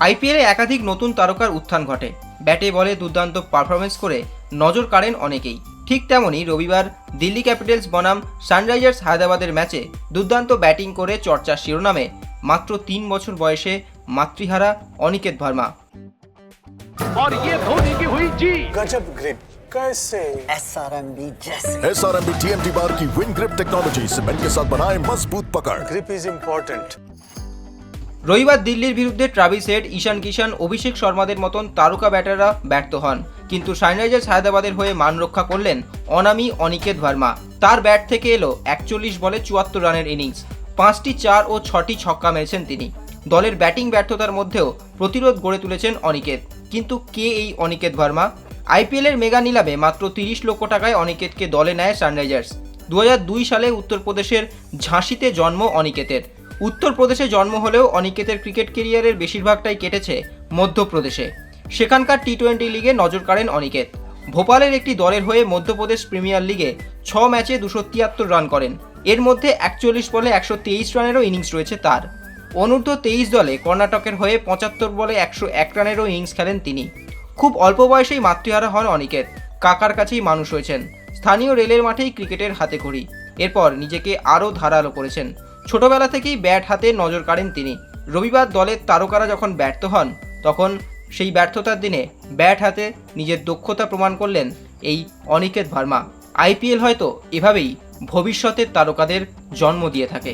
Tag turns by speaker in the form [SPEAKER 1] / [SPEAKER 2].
[SPEAKER 1] আইপিএলে একাধিক নতুন তারকার উত্থান ঘটে ব্যাটে বলে দুর্দান্ত পারফরমেন্স করে নজর কাড়েন অনেকেই ঠিক তেমনই রবিবার দিল্লি ক্যাপিটালস বনাম সানরাইজার্স হায়দ্রাবাদের ম্যাচে দুর্দান্ত ব্যাটিং করে চর্চার শিরোনামে মাত্র তিন বছর বয়সে মাতৃহারা অনিকেত ভার্মা
[SPEAKER 2] और ये धोनी की हुई जी
[SPEAKER 3] गजब ग्रिप कैसे
[SPEAKER 4] एसआरएमबी जैसे
[SPEAKER 5] S R M B T M T bar की विन ग्रिप टेक्नोलॉजी सीमेंट के साथ बनाए मजबूत पकड़
[SPEAKER 3] ग्रिप इज इम्पोर्टेंट
[SPEAKER 1] রবিবার দিল্লির বিরুদ্ধে ট্রাভিস হেড ঈশান কিষান অভিষেক শর্মাদের মতন তারকা ব্যাটাররা ব্যর্থ হন। কিন্তু সানরাইজার্স হায়দ্রাবাদের হয়ে মান রক্ষা করলেন অনামি অনিকেত ভার্মা। তার ব্যাট থেকে এলো একচল্লিশ বলে চুয়াত্তর রানের ইনিংস। পাঁচটি চার ও ছটি ছক্কা মেরেছেন তিনি। দলের ব্যাটিং ব্যর্থতার মধ্যেও প্রতিরোধ গড়ে তুলেছেন অনিকেত। কিন্তু কে এই অনিকেত ভার্মা? আইপিএলের মেগা নিলামে মাত্র তিরিশ লক্ষ টাকায় অনিকেতকে দলে নেয় সানরাইজার্স। দু হাজার দুই সালে উত্তরপ্রদেশের ঝাঁসিতে জন্ম অনিকেতের। উত্তরপ্রদেশে জন্ম হলেও অনিকেতের ক্রিকেট কেরিয়ারের বেশিরভাগটাই কেটেছে মধ্যপ্রদেশে। সেখানকার টি টোয়েন্টি লিগে নজর কাড়েন অনিকেত। ভোপালের একটি দলের হয়ে মধ্যপ্রদেশ প্রিমিয়ার লিগে ছ ম্যাচে দুশো তিয়াত্তর রান করেন। এর মধ্যে একচল্লিশ বলে একশো তেইশ রানেরও ইনিংস রয়েছে তার। অনূর্ধ্ব তেইশ দলে কর্ণাটকের হয়ে পঁচাত্তর বলে একশো এক রানেরও ইনিংস খেলেন তিনি। খুব অল্প বয়সেই মাতৃহারা হন অনিকেত। কাকার কাছেই মানুষ হয়েছেন। স্থানীয় রেলের মাঠেই ক্রিকেটের হাতে খড়ি। এরপর নিজেকে আরও ধারালো করেছেন। ছোটবেলা থেকেই ব্যাট হাতে নজর কাড়েন তিনি। রবিবার দলের তারকারা যখন ব্যর্থ হন, তখন সেই ব্যর্থতার দিনে ব্যাট হাতে নিজের দক্ষতা প্রমাণ করলেন এই অনিকেত ভার্মা। আইপিএল হয়তো এভাবেই ভবিষ্যতের তারকাদের জন্ম দিয়ে থাকে।